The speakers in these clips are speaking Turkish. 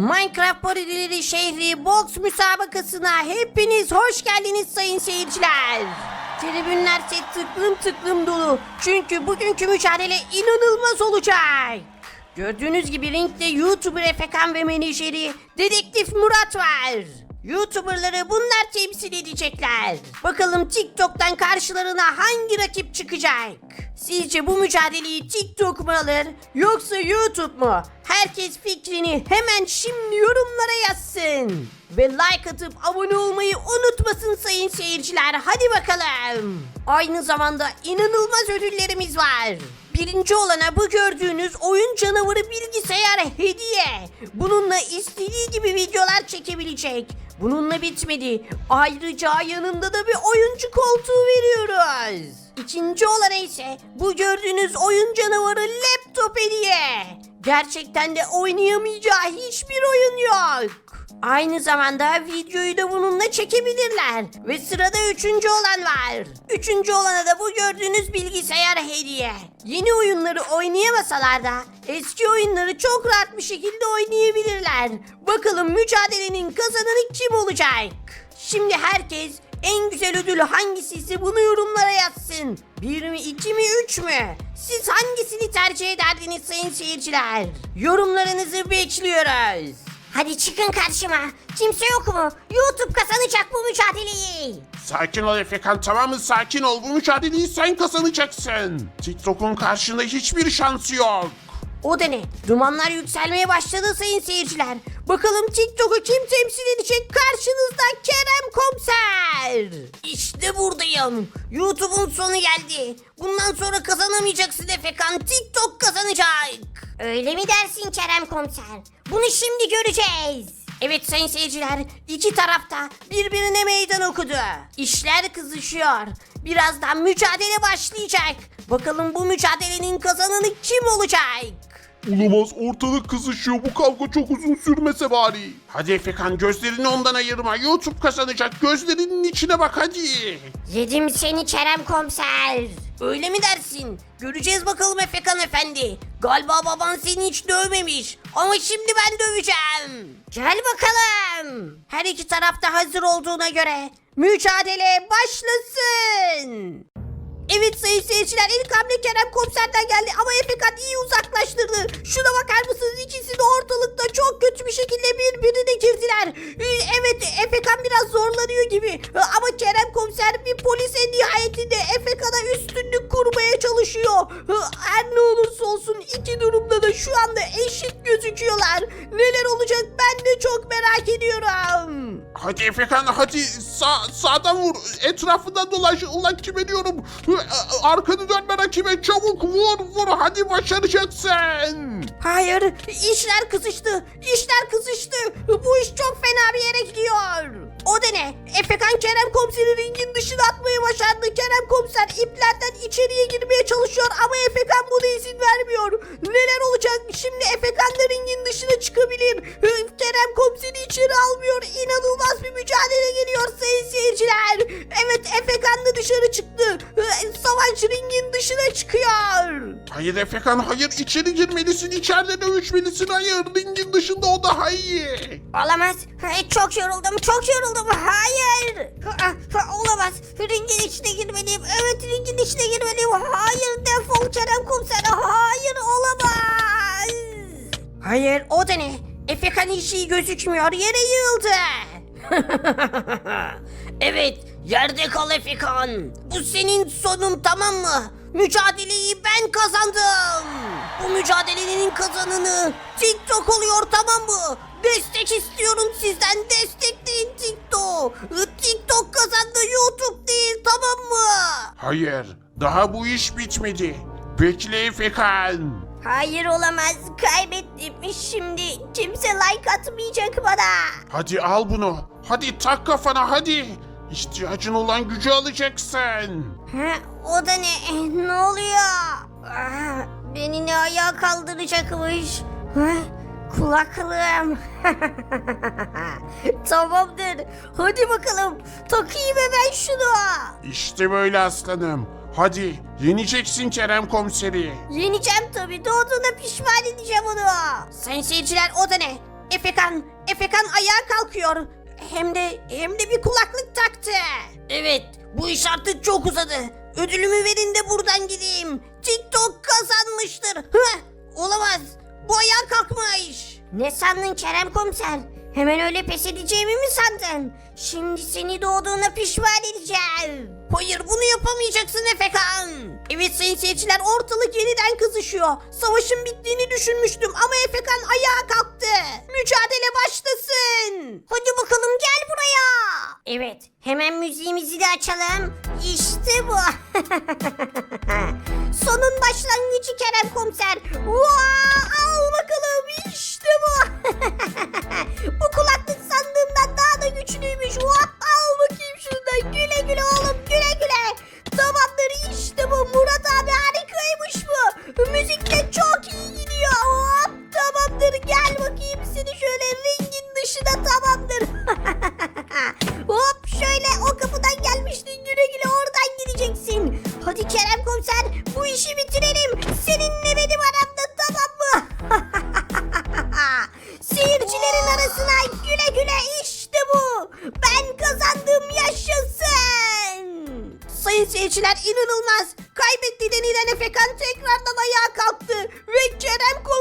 Minecraft parodileri şehri boks müsabakasına hepiniz hoş geldiniz sayın seyirciler. Tribünler tıklım tıklım dolu. Çünkü bugünkü mücadele inanılmaz olacak. Gördüğünüz gibi ringde YouTuber Efekan ve menajeri Dedektif Murat var. YouTuberları bunlar temsil edecekler. Bakalım TikTok'tan karşılarına hangi rakip çıkacak? Sizce bu mücadeleyi TikTok mu alır yoksa YouTube mu? Herkes fikrini hemen şimdi yorumlara yazsın. Ve like atıp abone olmayı unutmasın sayın seyirciler. Hadi bakalım. Aynı zamanda inanılmaz ödüllerimiz var. Birinci olana bu gördüğünüz oyun canavarı bilgisayar hediye. Bununla istediği gibi videolar çekebilecek. Bununla bitmedi. Ayrıca yanında da bir oyuncu koltuğu veriyoruz. İkinci olana ise bu gördüğünüz oyun canavarı laptop hediye. Gerçekten de oynayamayacağı hiçbir oyun yok. Aynı zamanda videoyu da bununla çekebilirler. Ve sırada üçüncü olan var. Üçüncü olana da bu gördüğünüz bilgisayar hediye. Yeni oyunları oynayamasalar da eski oyunları çok rahat bir şekilde oynayabilirler. Bakalım mücadelenin kazananı kim olacak? Şimdi herkes en güzel ödül hangisiyse bunu yorumlara yazsın. Bir mi, iki mi, üç mü? Siz hangisini tercih ederdiniz sayın seyirciler? Yorumlarınızı bekliyoruz. Hadi çıkın karşıma. Kimse yok mu? YouTube kazanacak bu mücadeleyi. Sakin ol Efekan tamam mı? Sakin ol. Bu mücadeleyi sen kazanacaksın. TikTok'un karşında hiçbir şansı yok. O da ne? Dumanlar yükselmeye başladı sayın seyirciler. Bakalım TikTok'u kim temsil edecek? Karşınızda Kerem Komiser. İşte buradayım. YouTube'un sonu geldi. Bundan sonra kazanamayacaksın Efekan. TikTok kazanacak. Öyle mi dersin Kerem Komiser? Bunu şimdi göreceğiz. Evet sayın seyirciler, iki tarafta birbirine meydan okudu. İşler kızışıyor. Birazdan mücadele başlayacak. Bakalım bu mücadelenin kazananı kim olacak? Olamaz ortalık kızışıyor. Bu kavga çok uzun sürmese bari. Hadi Efekan gözlerini ondan ayırma. YouTube kazanacak. Gözlerinin içine bak hadi. Yedim seni Kerem Komiser. Öyle mi dersin? Göreceğiz bakalım Efekan Efendi. Galiba baban seni hiç dövmemiş. Ama şimdi ben döveceğim. Gel bakalım. Her iki tarafta hazır olduğuna göre mücadele başlasın. Evet sayın seyirciler ilk hamle Kerem komiserden geldi ama Efekan iyi uzaklaştırdı. Şuna bakar mısınız ikisi de ortalıkta çok kötü bir şekilde birbirine girdiler. Ee, Evet Efekan biraz zorlanıyor gibi ama Kerem komiser bir polise nihayetinde Efekan'a üstünlük kurmaya çalışıyor. Ee, Her ne olursa olsun iki durumda da şu anda eşit gözüküyorlar. Neler olacak ben de çok merak ediyorum. Hadi Efekan hadi sağ, sağdan vur. Etrafından dolaş. Ulan kime diyorum. Arkanı dönme rakibe çabuk vur vur. Hadi başaracaksın. Hayır, işler kızıştı. İşler kızıştı. Bu iş çok fena bir yere gidiyor. O da ne? Efekan Kerem komiseri ringin dışına atmayı başardı. Kerem komiser iplerden içeriye girmeye çalışıyor ama Efekan buna izin vermiyor. Neler olacak? Şimdi Efekan da ringin dışına çıkabilir. Kerem komiseri içeri almıyor. İnanılmaz bir mücadele geliyor sayın seyirciler. Evet Efekan da dışarı çıktı. Savaş ringin çıkıyor. Hayır Efekan hayır içeri girmelisin. içeride dövüşmelisin. Hayır ringin dışında o daha iyi. Olamaz. Ay, Çok yoruldum, çok yoruldum. Hayır. Ha, ha, Olamaz. Ringin içine girmeliyim. Evet, ringin içine girmeliyim. Hayır, defol Kerem Komiser. Hayır, olamaz. Hayır, o da ne? Efekan hiç iyi gözükmüyor. Yere yığıldı. evet, yerde kal Efekan. Bu senin sonun tamam mı? Mücadeleyi ben kazandım. Bu mücadelenin kazananı TikTok oluyor tamam mı? Destek istiyorum sizden destekleyin TikTok. TikTok kazandı YouTube değil tamam mı? Hayır daha bu iş bitmedi. Bekle Efekan. Hayır olamaz kaybettim. Şimdi kimse like atmayacak bana. Hadi al bunu. Hadi tak kafana hadi. İhtiyacın olan gücü alacaksın. Ha, o da ne? Ne oluyor? Aa, beni ne ayağa kaldıracakmış? Ha, kulaklığım. Tamamdır. Hadi bakalım. Takayım hemen şunu. İşte böyle aslanım. Hadi yeneceksin Kerem komiseri. Yeneceğim tabii. Doğduğuna pişman edeceğim onu. Sayın seyirciler o da ne? Efekan, Efekan ayağa kalkıyor. Hem de hem de bir kulaklık taktı. Evet, bu iş artık çok uzadı. Ödülümü verin de buradan gideyim. TikTok kazanmıştır. Hı, olamaz. Bu ayağa kalkmış. Ne sandın Kerem komiser? Hemen öyle pes edeceğimi mi sandın? Şimdi seni doğduğuna pişman edeceğim. Hayır bunu yapamayacaksın Efekan. Evet sayın seyirciler ortalık yeniden kızışıyor. Savaşın bittiğini düşünmüştüm ama Efekan ayağa kalktı. Mücadele başlasın. Hadi bakalım gel buraya. Evet hemen müziğimizi de açalım. İşte bu. Sonun başlangıcı Kerem komiser. Vaa, al bakalım işte bu. bu kulaklık sandığımdan da güçlüymüş. Hop al bakayım şuradan. Güle güle oğlum güle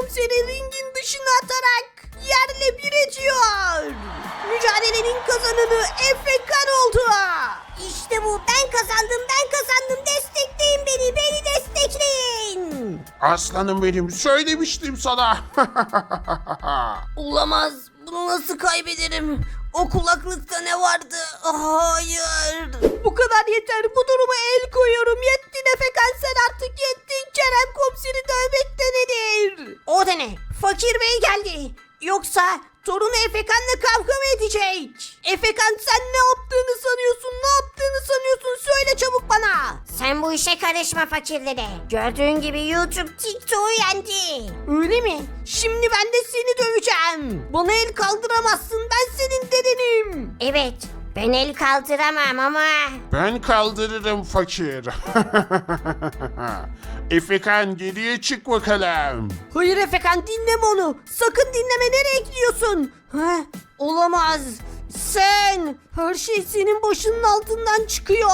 Komiseri ringin dışına atarak yerle bir ediyor. Mücadelenin kazananı Efekan oldu. İşte bu ben kazandım ben kazandım destekleyin beni beni destekleyin. Aslanım benim söylemiştim sana. Olamaz. Bunu nasıl kaybederim? O kulaklıkta ne vardı? Hayır. Bu kadar yeter. Bu duruma el koyuyorum. Yettin Efekan sen artık yettin. Kerem komiseri dövmek de nedir? O da ne? Fakir Bey geldi. Yoksa torunu Efekan'la kavga mı edecek? Efekan sen ne yaptığını sanıyorsun? Ne yaptığını Sen bu işe karışma fakirlere. Gördüğün gibi YouTube TikTok'u yendi. Öyle mi? Şimdi ben de seni döveceğim. Bana el kaldıramazsın. Ben senin dedenim. Evet. Ben el kaldıramam ama... ben kaldırırım fakir. Efekan geriye çık bakalım. Hayır Efekan dinleme onu. Sakın dinleme nereye gidiyorsun? Ha, olamaz. Sen her şey senin başının altından çıkıyor.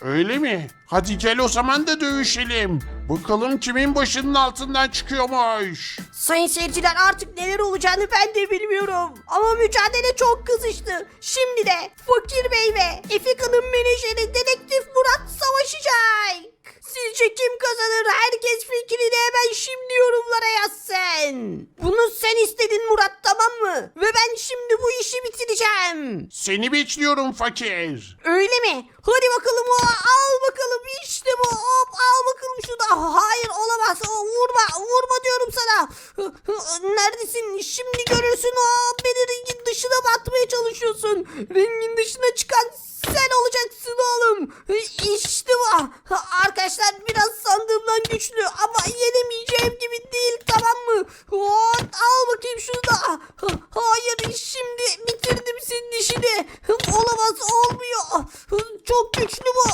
Öyle mi? Hadi gel o zaman da dövüşelim. Bakalım kimin başının altından çıkıyormuş. Sayın seyirciler artık neler olacağını ben de bilmiyorum. Ama mücadele çok kızıştı. Şimdi de Fakir Bey ve Efekan'ın menajeri Dedektif Murat savaşacak. Sizce kim kazanır? Herkes fikrini hemen şimdi yorumlara yazsın. Bunu sen istedin Murat tamam mı? Ve ben şimdi bu işi bitireceğim. Seni bekliyorum fakir. Öyle mi? Hadi bakalım o al bakalım işte bu hop al bakalım şurada. Hayır olamaz o, vurma vurma diyorum sana. Neredesin şimdi görürsün o beni ringin dışına batmaya çalışıyorsun. Ringin dışına çıkan sen olacaksın oğlum. İşte bu. Arkadaşlar biraz sandığımdan güçlü ama yenemeyeceğim gibi değil tamam mı? Hop, al bakayım şurada. Hayır şimdi bitirdim senin işini. Olamaz olmuyor. Çok güçlü bu.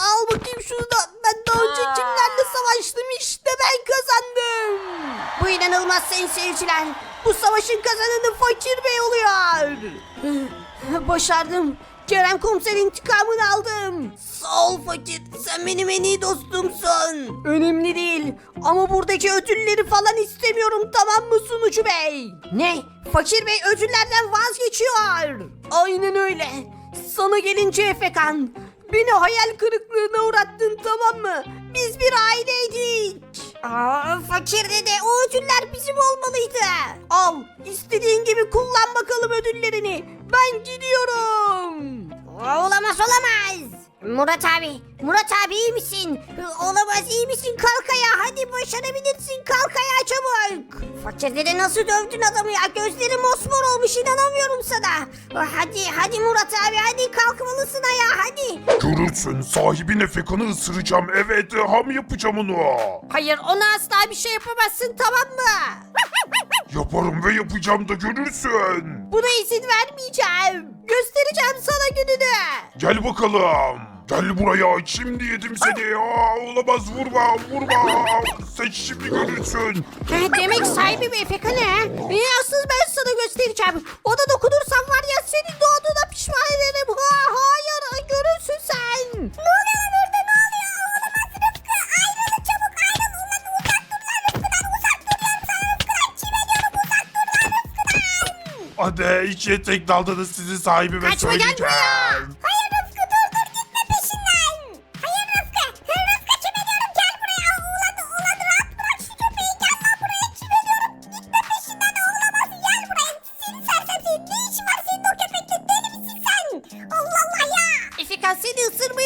Al bakayım şurada. Ben daha önce kimlerle savaştım işte ben kazandım. Bu inanılmaz sayın seyirciler. Bu savaşın kazananı Fakir Bey oluyor. Başardım. Kerem komiser intikamını aldım. Sağ ol fakir. Sen benim en iyi dostumsun. Önemli değil. Ama buradaki ödülleri falan istemiyorum tamam mı sunucu bey? Ne? Fakir bey ödüllerden vazgeçiyor. Aynen öyle. Sana gelince Efekan. Beni hayal kırıklığına uğrattın tamam mı? Biz bir aileydik. Aa, fakir dede o ödüller bizim olmalıydı. Al istediğin gibi kullan bakalım ödüllerini. Ben gidiyorum. Olamaz olamaz. Murat abi, Murat abi iyi misin? Olamaz iyi misin? Kalk ayağa hadi başarabilirsin. Kalk ayağa çabuk. Fakir dede nasıl dövdün adamı ya? Gözlerim mosmor olmuş inanamıyorum sana. Hadi hadi Murat abi hadi kalkmalısın ayağa hadi. Görürsün sahibin Efekan'ı ısıracağım evet ham yapacağım onu. Hayır ona asla bir şey yapamazsın tamam mı? Yaparım ve yapacağım da görürsün. Buna izin vermeyeceğim. Göstereceğim sana gününü. Gel bakalım. Gel buraya şimdi yedim seni. Aa, olamaz vurma vurma. Sen şimdi görürsün. Ha, demek sahibi bir Efekan ha? Asıl ben sana göstereceğim. Ona dokunursam var ya seni doğduğuna pişman ederim. Ha, hayır görürsün sen. Ne Hadi ikiye tek daldınız sizi sahibime Kaçma, gel söyleyeceğim. buraya. Hayır Rıfkı dur dur gitme peşinden. Hayır Rıfkı. Rıfkı kime diyorum gel buraya. Ulan ulan rahat bırak şu köpeği gel lan buraya kime diyorum. Gitme peşinden olamaz gel buraya. Seni sersem senin ne işin var senin o köpekle deli misin sen? Allah Allah ya. Efekan seni ısırmayı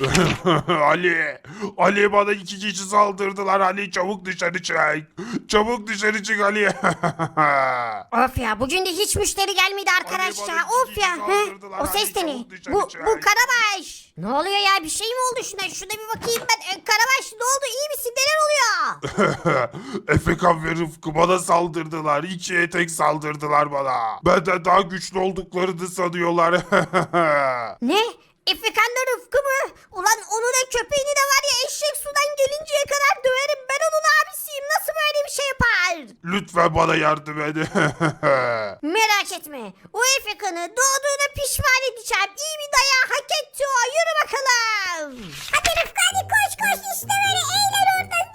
Ali, Ali bana iki kişi saldırdılar. Ali çabuk dışarı çık. Çabuk dışarı çık Ali. Of ya bugün de hiç müşteri gelmedi arkadaş Hadi ya. Of ya. O Hadi ses de ne? Bu, bu Karabaş. Ne oluyor ya? Bir şey mi oldu şuna? Şuna bir bakayım ben. E, Karabaş ne oldu? İyi misin? Neler oluyor? Efekan ve Rıfkı bana saldırdılar. İkiye tek saldırdılar bana. Benden daha güçlü olduklarını sanıyorlar. Ne? Efekan'la Rıfkı mı? Ulan onun da köpeğini de var ya eşek sudan gelinceye kadar döverim. Ben onun abisiyim. Nasıl böyle bir şey yapar? Lütfen bana yardım edin. Merak etme. O Efekan'ı doğduğuna pişman edeceğim. İyi bir dayağı hak etti o. Yürü bakalım. Hadi Rıfkı hadi koş koş. İşte böyle eğlen orada.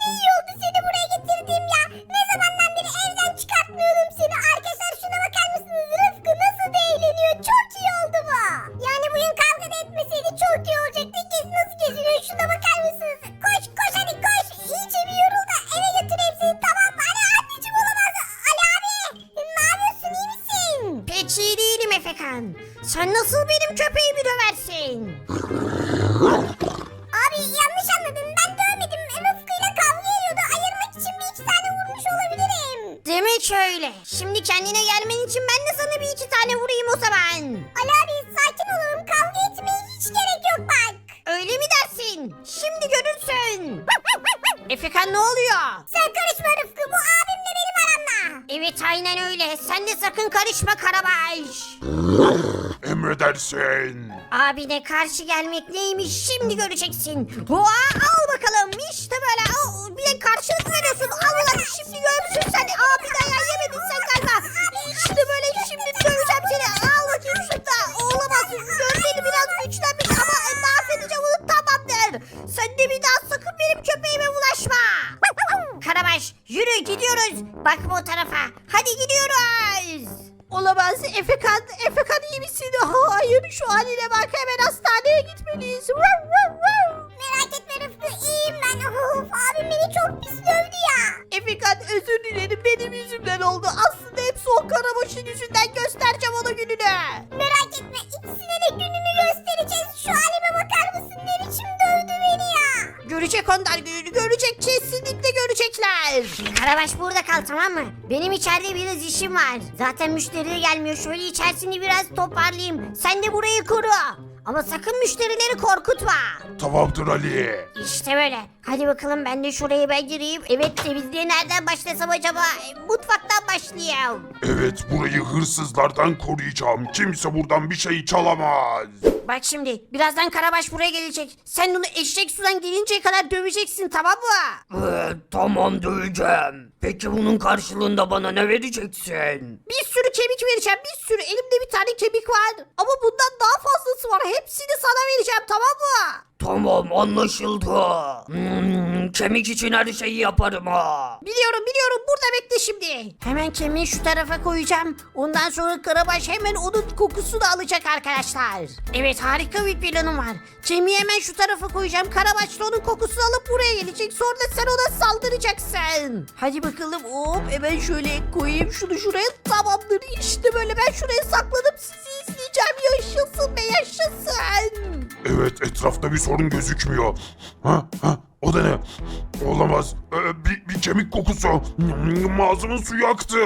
Efekan. Sen nasıl benim köpeğimi döversin? Abi yanlış anladın. Ben dövmedim. Rıfkı'yla kavga ediyordu. Ayırmak için bir iki tane vurmuş olabilirim. Demek öyle. Şimdi kendine gelmen için ben de sana bir iki tane vurayım o zaman. Ali abi sakin olalım. Kavga etmeye hiç gerek yok bak. Öyle mi dersin? Şimdi görürsün. Efekan ne oluyor? Sen karışma Rıfkı. Bu abimle benim aramda. Evet aynen öyle. Sen de sakın karışma Karabaş. Emredersin. Abine karşı gelmek neymiş şimdi göreceksin. Hoa, al bakalım işte böyle. Al, bir de karşılık veriyorsun. Al ulan şimdi görsün sen. Abi dayağı yemedin sen galiba. İşte böyle şimdi döveceğim seni. Al bakayım şurada. Olamaz. Gözleri biraz güçlenmiş ama mahvedeceğim onu tamamdır. Sen de bir daha sakın benim köpeğime bulaşma. Karabaş yürü gidiyoruz. Bakma o tarafa. Hadi gidiyoruz. Olamaz Efekan. Efekan iyi misin? Hayır şu haline bak hemen hastaneye gitmeliyiz. Merak etme Rıfkı iyiyim ben. Of, abim beni çok pis dövdü ya. Efekan özür dilerim benim yüzümden oldu. Aslında hepsi o karabaşın yüzünden göstereceğim ona gününü. Merak etme ikisine de gününü göstereceğiz. Şu halime bakar mısın ne biçim dövdü beni ya. Görecek onlar gününü görecek görecekler. Karabaş burada kal tamam mı? Benim içeride biraz işim var. Zaten müşteri de gelmiyor. Şöyle içerisini biraz toparlayayım. Sen de burayı koru. Ama sakın müşterileri korkutma. Tamamdır Ali. İşte böyle. Hadi bakalım ben de şurayı ben gireyim. Evet temizliğe nereden başlasam acaba? E, Mutfaktan başlayayım. Evet burayı hırsızlardan koruyacağım. Kimse buradan bir şey çalamaz. Bak şimdi birazdan Karabaş buraya gelecek. Sen onu eşek sudan gelinceye kadar döveceksin tamam mı? Ee, tamam döveceğim. Peki bunun karşılığında bana ne vereceksin? Bir sürü kemik vereceğim bir sürü. Elimde bir tane kemik var. Ama bundan daha fazlası var. Hepsini sana vereceğim tamam mı? Tamam anlaşıldı. Hmm, kemik için her şeyi yaparım ha. Biliyorum biliyorum burada bekle şimdi. Hemen kemiği şu tarafa koyacağım. Ondan sonra Karabaş hemen onun kokusunu alacak arkadaşlar. Evet harika bir planım var. Kemiği hemen şu tarafa koyacağım. Karabaş da onun kokusunu alıp buraya gelecek. Sonra da sen ona saldıracaksın. Hadi bakalım hop hemen şöyle koyayım şunu şuraya. Tamamdır işte böyle ben şuraya sakladım sizi izleyeceğim. Yaşasın be yaşasın. Evet etrafta bir sorun gözükmüyor. Ha ha o da ne? Olamaz. Ee, bir, bir kemik kokusu. Ağzımın suyu aktı.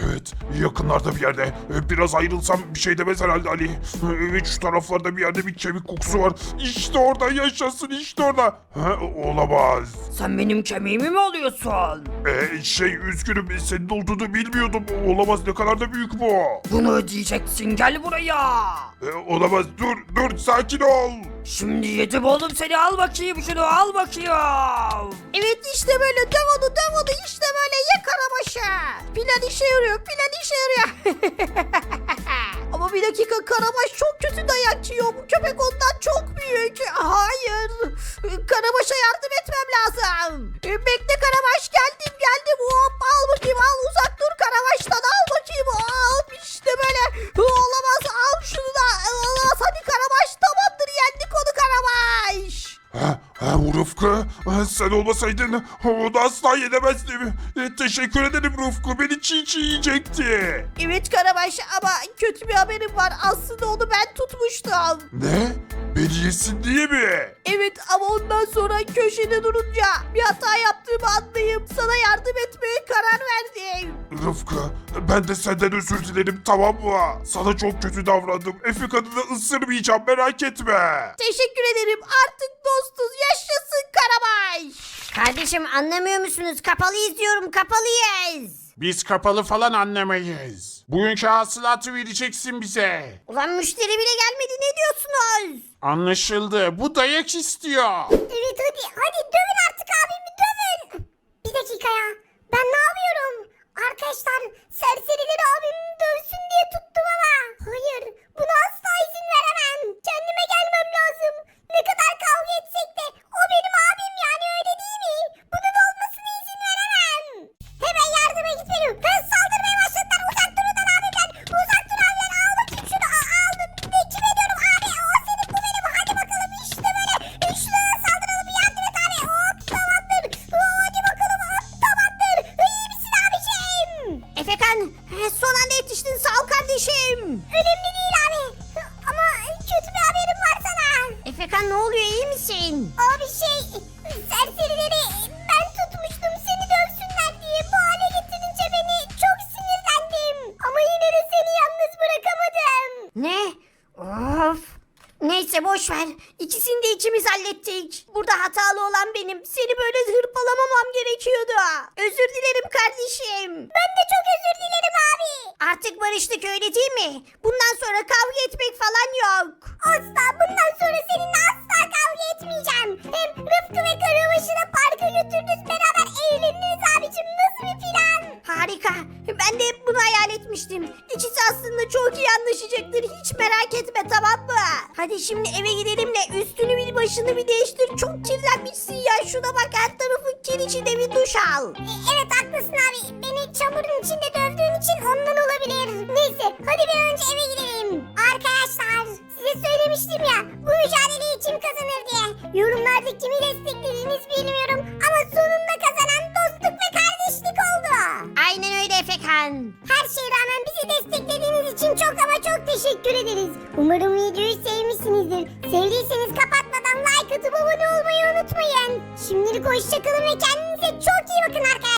Evet yakınlarda bir yerde. Ee, Biraz ayrılsam bir şey demez herhalde Ali. Evet şu taraflarda bir yerde bir kemik kokusu var. İşte orada yaşasın işte orada. Ha, olamaz. Sen benim kemiğimi mi alıyorsun? Ee, şey üzgünüm senin olduğunu bilmiyordum. Olamaz ne kadar da büyük bu. Bunu ödeyeceksin gel buraya. Ee, olamaz dur dur sakin ol. Şimdi yedim oğlum seni al bakayım şunu al bakayım. Evet işte böyle döv onu döv onu işte böyle ye karabaşı. Plan işe yarıyor plan işe yarıyor. Ama bir dakika karabaş çok kötü dayak yiyor. Bu köpek ondan çok büyük. Hayır. Karabaş'a yardım etmem lazım. Bekle karabaş geldim geldim. Hop al bakayım al uzak dur karabaştan al bakayım. Al işte böyle. Olamaz Ha, sen olmasaydın onu asla yenemezdim. E, teşekkür ederim Rıfkı. Beni çiğ çiğ yiyecekti. Evet Karabaş ama kötü bir haberim var. Aslında onu ben tutmuştum. Ne? Beni yesin diye mi? Evet ama ondan sonra köşede durunca bir hata yaptığımı anlayıp sana yardım etmeye karar verdim. Rıfkı, ben de senden özür dilerim tamam mı? Sana çok kötü davrandım. Efe kadını ısırmayacağım merak etme. Teşekkür ederim. Artık dostuz. Yaşasın Karabaş. Kardeşim anlamıyor musunuz? Kapalı izliyorum. Kapalıyız. Biz kapalı falan anlamayız. Bugünkü hasılatı vereceksin bize. Ulan müşteri bile gelmedi. Ne diyorsunuz? Anlaşıldı. Bu dayak istiyor. Evet hadi hadi dövün artık abimi dövün. Bir dakika ya ben ne yapıyorum? Arkadaşlar serserileri abimi dövsün diye tuttum ama. Hayır buna asla izin veremem. Kendime gelmem lazım. Ne kadar kavga etsek de o benim abim yani öyle değil mi? Bunun olmasına Ne? Of. Neyse boş ver. İkisini de ikimiz hallettik. Burada hatalı olan benim. Seni böyle hırpalamamam gerekiyordu. Özür dilerim kardeşim. Ben de çok özür dilerim abi. Artık barıştık öyle değil mi? Bundan sonra kavga etmek falan yok. Asla bundan sonra seninle asla kavga etmeyeceğim. Hem Rıfkı ve Karabaşı'na parka götürdünüz beraber eğlendiniz abicim. Nasıl bir plan? Harika. Ben de hep bunu hayal etmiştim. İkisi aslında çok iyi anlaşacaktır. Hiç merak etme tamam mı? Hadi şimdi eve gidelim de üstünü bir başını bir değiştir. Çok kirlenmişsin ya. Şuna bak her tarafın kir içinde bir duş al. E, evet haklısın abi. Beni çamurun içinde dövdüğün için ondan olabilir. Neyse hadi bir önce eve gidelim. Arkadaşlar size söylemiştim ya bu mücadeleyi kim kazanır diye. Yorumlarda kimi desteklediğiniz bilmiyorum ama sonunda Aynen öyle Efekan. Her şeye rağmen bizi desteklediğiniz için çok ama çok teşekkür ederiz. Umarım videoyu sevmişsinizdir. Sevdiyseniz kapatmadan like atıp abone olmayı unutmayın. Şimdilik hoşçakalın ve kendinize çok iyi bakın arkadaşlar.